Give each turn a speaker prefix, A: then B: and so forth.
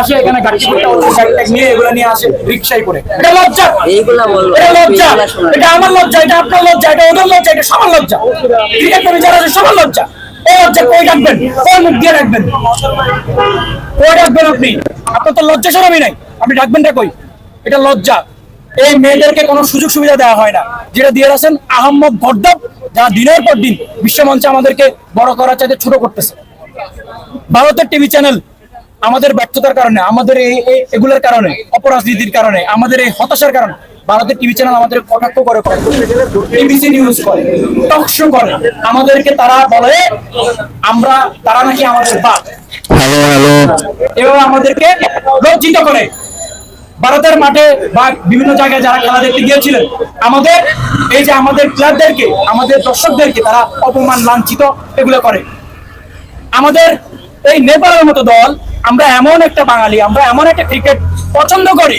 A: আসে এখানে গাড়ি নিয়ে এগুলো নিয়ে আসে রিক্সায় করে। এটা লজ্জা।
B: এইগুলা বলব
A: এটা লজ্জা। এটা আমার লজ্জা এটা আপনার লজ্জা এটা ওদের লজ্জা এটা সবার লজ্জা। ক্রিকেট প্রেমী যারা আছে সবার লজ্জা। এই লজ্জা কই রাখবেন? কোন মুখ দিয়ে রাখবেন। কই রাখবেন আপনি? আপনার তো লজ্জা সরমই নাই। আপনি রাখবেনটা কই? এটা লজ্জা। এই মেয়েদেরকে কোনো সুযোগ সুবিধা দেওয়া হয় না। যেটা দিয়ে রাখছেন আহম্মদ গর্দব যারা দিনের পর দিন বিশ্বমঞ্চে আমাদেরকে বড় করার চাইতে ছোট করতেছে। ভারতের টিভি চ্যানেল আমাদের ব্যর্থতার কারণে আমাদের এই এগুলোর কারণে অপরাজনীতির কারণে আমাদের এই হতাশার কারণে ভারতের টিভি চ্যানেল আমাদের কটাক্ষ করে এবিসি নিউজ করে টক শো করে। আমাদেরকে তারা বলে আমরা তারা নাকি আমাদের বাপ।
C: Hello hello.
A: এভাবে আমাদেরকে লজ্জিত করে। ভারতের মাঠে বা বিভিন্ন জায়গায় যারা খেলা দেখতে গিয়েছিলেন আমাদের এই যে আমাদের প্লেয়ারদেরকে আমাদের দর্শকদেরকে তারা অপমান লাঞ্ছিত এগুলো করে। আমাদের এই নেপালের মতো দল আমরা এমন একটা বাঙালি আমরা এমন একটা ক্রিকেট পছন্দ করি